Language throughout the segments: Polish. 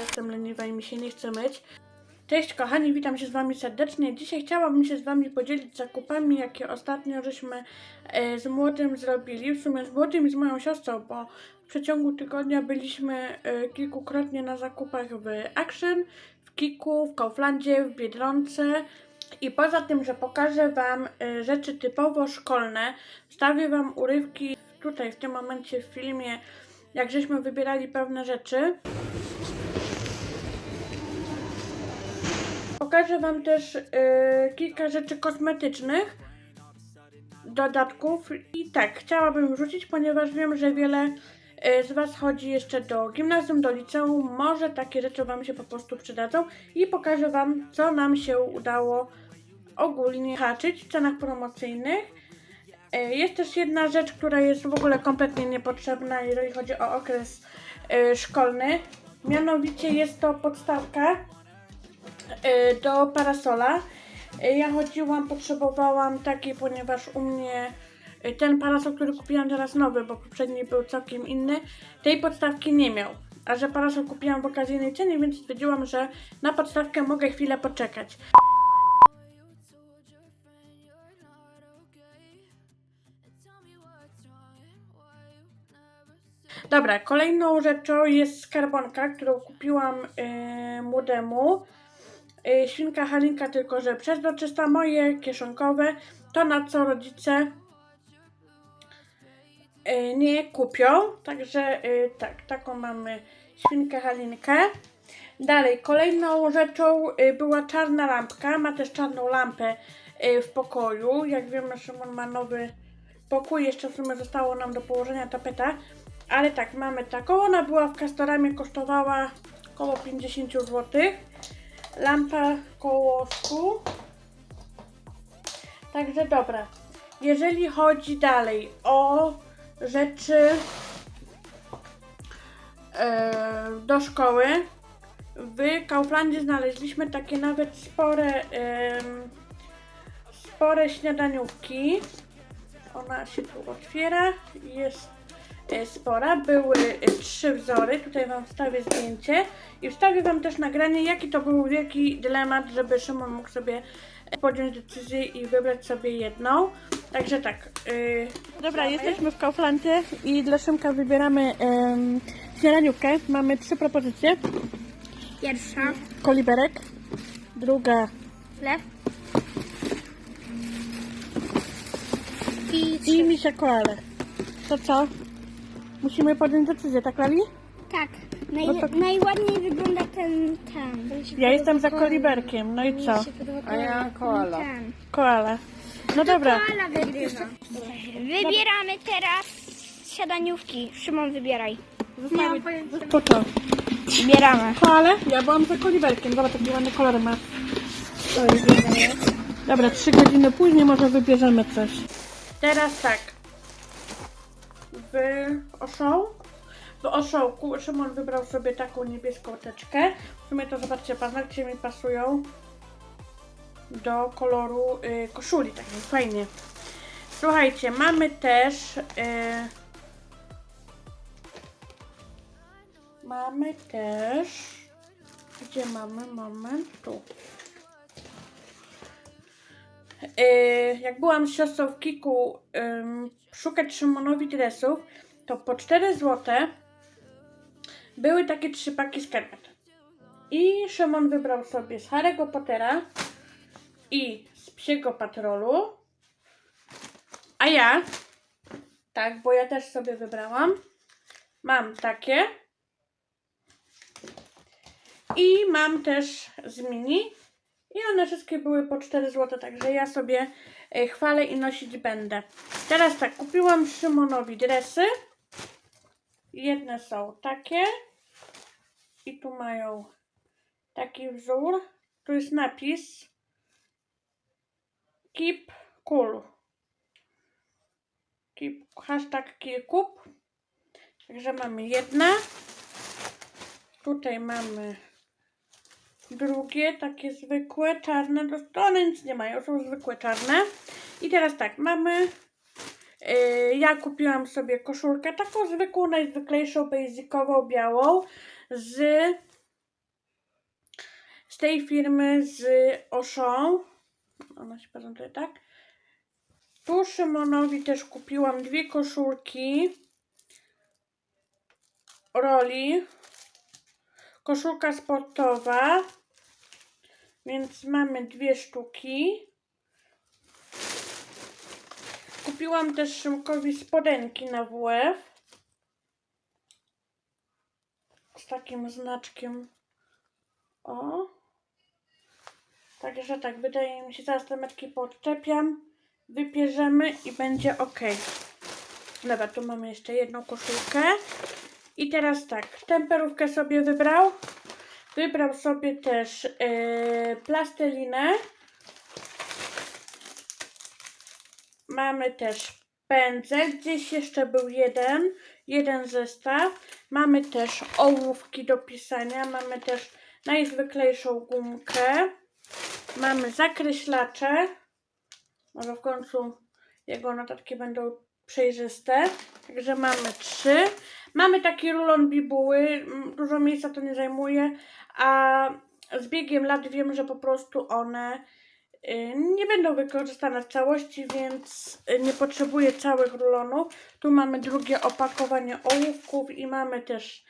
jestem leniwa i mi się nie chce myć. Cześć kochani, witam się z wami serdecznie. Dzisiaj chciałabym się z wami podzielić zakupami, jakie ostatnio żeśmy e, z młodym zrobili. W sumie z młodym i z moją siostrą, bo w przeciągu tygodnia byliśmy e, kilkukrotnie na zakupach w Action, w Kiku, w Kauflandzie, w Biedronce. I poza tym, że pokażę Wam e, rzeczy typowo szkolne, wstawię Wam urywki tutaj w tym momencie w filmie, jak żeśmy wybierali pewne rzeczy. Pokażę Wam też y, kilka rzeczy kosmetycznych, dodatków i tak, chciałabym wrzucić, ponieważ wiem, że wiele y, z Was chodzi jeszcze do gimnazjum, do liceum, może takie rzeczy Wam się po prostu przydadzą i pokażę Wam, co nam się udało ogólnie haczyć w cenach promocyjnych. Y, Jest też jedna rzecz, która jest w ogóle kompletnie niepotrzebna, jeżeli chodzi o okres y, szkolny. Mianowicie jest to podstawka y, do parasola. Ja chodziłam, potrzebowałam takiej, ponieważ u mnie ten parasol, który kupiłam teraz nowy, bo poprzedni był całkiem inny, tej podstawki nie miał. A że parasol kupiłam w okazyjnej cenie, więc stwierdziłam, że na podstawkę mogę chwilę poczekać. Dobra, kolejną rzeczą jest skarbonka, którą kupiłam yy, młodemu. Yy, świnka Halinka, tylko że przezroczysta, moje kieszonkowe, to na co rodzice yy, nie kupią. Także yy, tak, taką mamy świnkę Halinkę. Dalej, kolejną rzeczą była czarna lampka. Ma też czarną lampę w pokoju. Jak wiemy, Szymon ma nowy pokój. Jeszcze w sumie zostało nam do położenia tapeta. Ale tak, mamy taką. Ona była w Castoramie, kosztowała około 50 zł. Lampa koło 100. Także dobra. Jeżeli chodzi dalej o rzeczy e, do szkoły, w Kauflandzie znaleźliśmy takie nawet spore, spore śniadaniówki. Ona się tu otwiera, jest spora. Były e, trzy wzory, tutaj Wam wstawię zdjęcie i wstawię Wam też nagranie, jaki to był wielki dylemat, żeby Szymon mógł sobie e, podjąć decyzję i wybrać sobie jedną. Także tak. Yy, Dobra, jesteśmy w Kauflandzie i dla Szymka wybieramy um, śniadaniówkę. Mamy trzy propozycje. Pierwsza Koliberek, druga chleb i i misia koale. To co? Musimy podjąć decyzję, tak Lali? tak. Naj, No to- Najładniej wygląda ten się Ja jestem za koliberkiem, no i co? A ja koala. Ten. Koala. No dobra, Koala wygrywa. Wybieramy teraz siadaniówki. Szymon, wybieraj. zostawię. To co? Wybieramy. Koale? Ja byłam za koliberkiem, dobra, taki ładny kolor ma. Dobra, trzy godziny później może wybierzemy coś. Teraz tak. W Oszą. W Oszołku Szymon wybrał sobie taką niebieską teczkę. W sumie to zobaczcie, paznokcie mi pasują do koloru y, koszuli, tak więc fajnie. Słuchajcie, mamy też y, mamy też gdzie mamy moment tu jak byłam z siostrą w Kiku szukać Szymonowi dresów, to po 4 zł były takie trzy paki skarpet. I Szymon wybrał sobie z Harry'ego Pottera i z Psiego Patrolu. A ja, tak, bo ja też sobie wybrałam, mam takie. I mam też z mini. I one wszystkie były po 4 zł, także ja sobie e, chwalę i nosić będę. Teraz tak, kupiłam Szymonowi dresy. Jedne są takie. I tu mają taki wzór. Tu jest napis Keep cool. Keep, hashtag keep. Także mamy jedne. Tutaj mamy drugie, takie zwykłe, czarne, to one nic nie mają, są zwykłe czarne. I teraz tak, mamy Yy, ja kupiłam sobie koszulkę taką zwykłą, najzwyklejszą, basicową, białą z, z tej firmy z Auchan. Ona się prezentuje tak. Tu Szymonowi też kupiłam dwie koszulki roli. Koszulka sportowa, więc mamy dwie sztuki. Kupiłam też Szymkowi spodenki na WF. Z takim znaczkiem. O. Także tak, wydaje mi się, zaraz te metki podczepiam, wypierzemy i będzie ok. Dobra, tu mamy jeszcze jedną koszulkę. I teraz tak, temperówkę sobie wybrał. Wybrał sobie też yy, plastelinę. Mamy też pędzel. Gdzieś jeszcze był jeden, jeden zestaw. Mamy też ołówki do pisania. Mamy też najzwyklejszą gumkę. Mamy zakreślacze. Może w końcu jego notatki będą przejrzyste. Także mamy trzy. Mamy taki rulon bibuły. m, Dużo miejsca to nie zajmuje. A z biegiem lat wiem, że po prostu one y, nie będą wykorzystane w całości, więc y, nie potrzebuję całych rulonów. Tu mamy drugie opakowanie ołówków i mamy też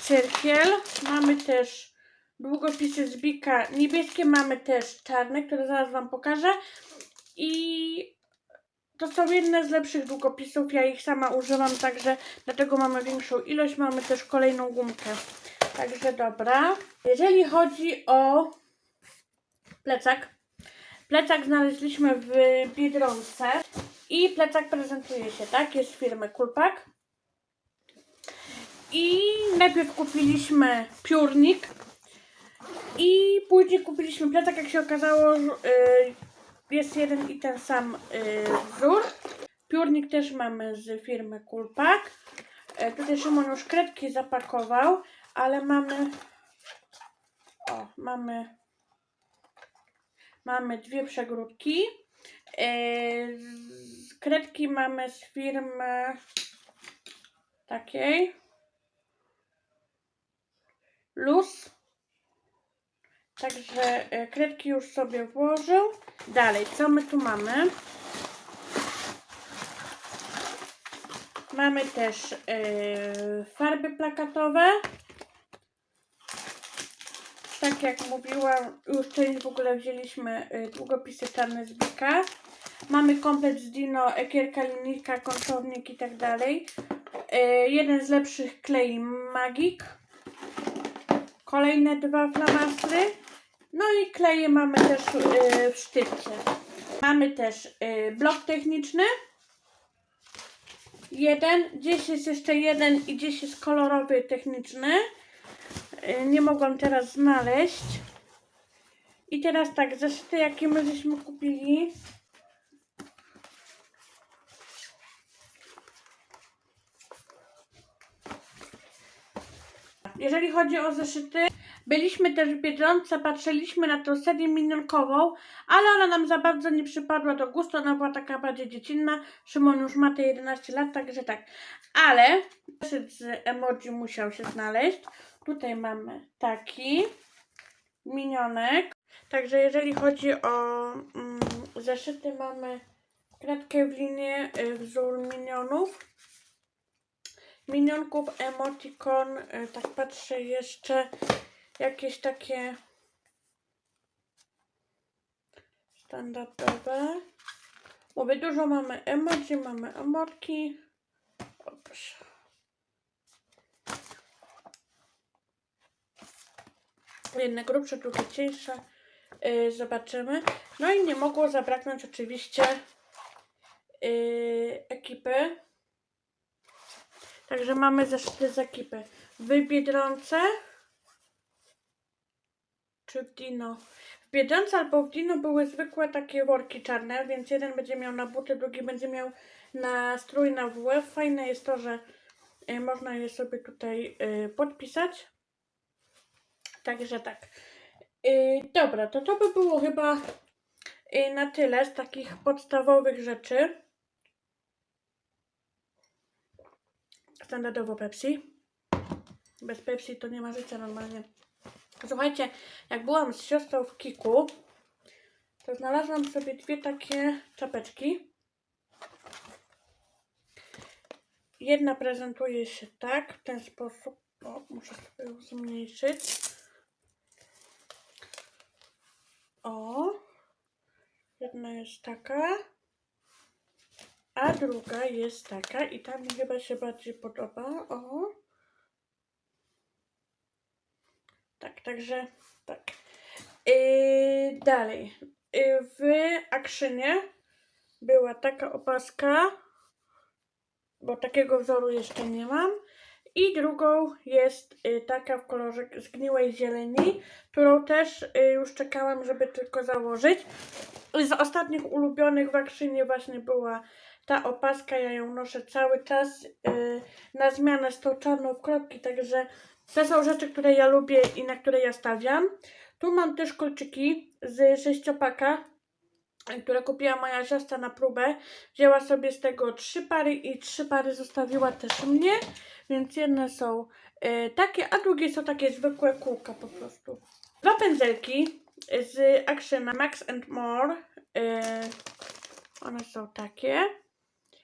cyrkiel. Mamy też długopisy z Bika niebieskie, mamy też czarne, które zaraz Wam pokażę. I to są jedne z lepszych długopisów. Ja ich sama używam, także dlatego mamy większą ilość. Mamy też kolejną gumkę. Także dobra. Jeżeli chodzi o plecak. Plecak znaleźliśmy w Biedronce. I plecak prezentuje się tak. Jest z firmy Kulpak. I najpierw kupiliśmy piórnik. I później kupiliśmy plecak. Jak się okazało, że, y, jest jeden i ten sam y, wzór. Piórnik też mamy z firmy Kulpak. E, tutaj Szymon już kredki zapakował, ale mamy. O, mamy. Mamy dwie przegródki. E, kredki mamy z firmy takiej. Luz. Także e, kredki już sobie włożył. Dalej, co my tu mamy? Mamy też e, farby plakatowe. Tak jak mówiłam, już część w ogóle wzięliśmy e, długopisy czarne z Bika. Mamy komplet z Dino, ekierka, linijka, końcownik i tak dalej. Jeden z lepszych klei Magic. Kolejne dwa flamastry. No i kleje mamy też e, w sztywce. Mamy też e, blok techniczny. Jeden, gdzieś jest jeszcze jeden i gdzieś jest kolorowy techniczny. E, Nie mogłam teraz znaleźć. I teraz tak, zeszyty jakie my żeśmy kupili. Jeżeli chodzi o zeszyty, byliśmy też w Biedronce, patrzyliśmy na tą serię minionkową, ale ona nam za bardzo nie przypadła do gustu, ona była taka bardziej dziecinna. Szymon już ma te 11 lat, także tak. Ale z emoji musiał się znaleźć. Tutaj mamy taki minionek. Także jeżeli chodzi o mm, zeszyty, mamy kratkę w linię, y, wzór minionów. Minionków, emotikon, y, tak patrzę jeszcze jakieś takie standardowe. Mówię, dużo mamy emoji, mamy emotki. O, proszę. Jedne grubsze, drugie cieńsze. Yy, zobaczymy. No i nie mogło zabraknąć oczywiście yy, ekipy. Także mamy zeszyty z ekipy. W czy w Dino? W Biedronce albo w Dino były zwykłe takie worki czarne, więc jeden będzie miał na buty, drugi będzie miał na strój na WF. Fajne jest to, że y, można je sobie tutaj y, podpisać. Także tak. Y, dobra, to to by było chyba na tyle z takich podstawowych rzeczy. standardowo Pepsi. Bez Pepsi to nie ma życia normalnie. Słuchajcie, jak byłam z siostrą w Kiku, to znalazłam sobie dwie takie czapeczki. Jedna prezentuje się tak, w ten sposób. O, muszę sobie ją zmniejszyć. O, jedna jest taka, a druga jest taka i ta mi chyba się bardziej podoba. O, tak, także tak. Yy, dalej. Yy, w Actionie była taka opaska, bo takiego wzoru jeszcze nie mam. I drugą jest y, taka w kolorze zgniłej zieleni, którą też y, już czekałam, żeby tylko założyć. Z ostatnich ulubionych w Actionie właśnie była ta opaska, ja ją noszę cały czas y, na zmianę z tą czarną w kropki, także to są rzeczy, które ja lubię i na które ja stawiam. Tu mam też kolczyki z sześciopaka, które kupiła moja siostra na próbę. Wzięła sobie z tego trzy pary i trzy pary zostawiła też mnie, więc jedne są e, takie, a drugie są takie zwykłe kółka po prostu. Dwa pędzelki z Actiona Max and More. E, one są takie.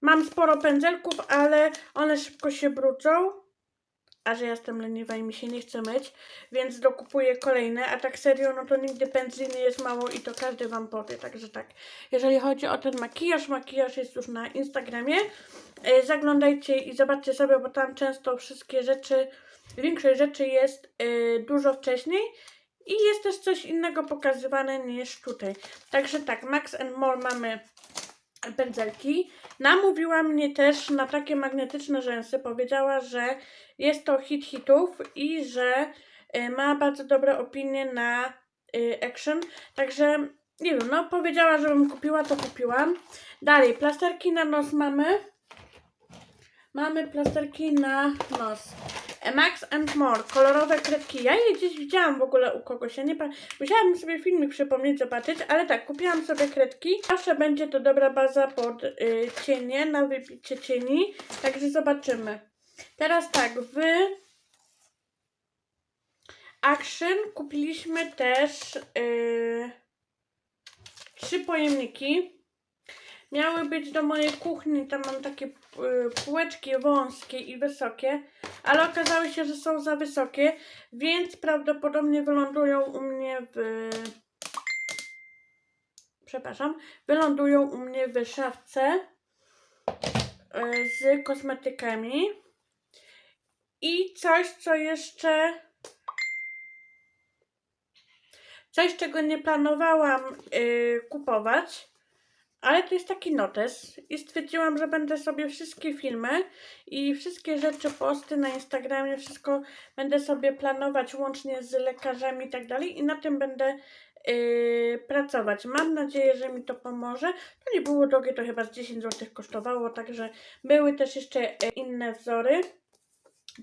Mam sporo pędzelków, ale one szybko się brudzą. A że jestem leniwa i mi się nie chce myć, więc dokupuję kolejne, a tak serio, no to nigdy pędzli nie jest mało i to każdy Wam powie, także tak. Jeżeli chodzi o ten makijaż, makijaż jest już na Instagramie, e, zaglądajcie i zobaczcie sobie, bo tam często wszystkie rzeczy, większość rzeczy jest e, dużo wcześniej i jest też coś innego pokazywane niż tutaj. Także tak, Max and More mamy pędzelki. Namówiła mnie też na takie magnetyczne rzęsy. Powiedziała, że jest to hit hitów i że y, ma bardzo dobre opinie na y, Action. Także nie wiem, no powiedziała, żebym kupiła, to kupiłam. Dalej, plasterki na nos mamy. Mamy plasterki na nos. Max and More, kolorowe kredki. Ja je gdzieś widziałam w ogóle u kogoś. Ja nie pa... Musiałabym sobie filmik przypomnieć, zobaczyć, ale tak, kupiłam sobie kredki. Zawsze będzie to dobra baza pod y, cienie, na wybicie cieni. Także zobaczymy. Teraz tak, w Action kupiliśmy też y, trzy pojemniki. Miały być do mojej kuchni, tam mam takie półeczki wąskie i wysokie, ale okazało się, że są za wysokie, więc prawdopodobnie wylądują u mnie w... Przepraszam, wylądują u mnie w szafce y, z kosmetykami. I coś, co jeszcze... Coś, czego nie planowałam y, kupować, ale to jest taki notes i stwierdziłam, że będę sobie wszystkie filmy i wszystkie rzeczy, posty na Instagramie, wszystko będę sobie planować łącznie z lekarzami i tak dalej i na tym będę yy, pracować. Mam nadzieję, że mi to pomoże. To nie było drogie, to chyba z 10 zł kosztowało, także były też jeszcze e, inne wzory.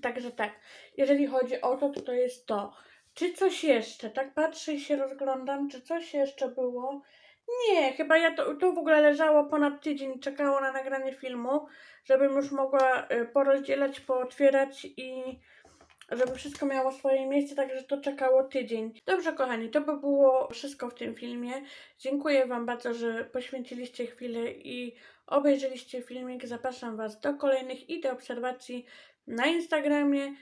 Także tak, jeżeli chodzi o to, to to jest to. Czy coś jeszcze? Tak patrzę i się rozglądam, czy coś jeszcze było? Nie, chyba ja to, to w ogóle leżało ponad tydzień, czekało na nagranie filmu, żebym już mogła y, porozdzielać, pootwierać i żeby wszystko miało swoje miejsce, także to czekało tydzień. Dobrze, kochani, to by było wszystko w tym filmie. Dziękuję Wam bardzo, że poświęciliście chwilę i obejrzeliście filmik. Zapraszam Was do kolejnych i do obserwacji na Instagramie.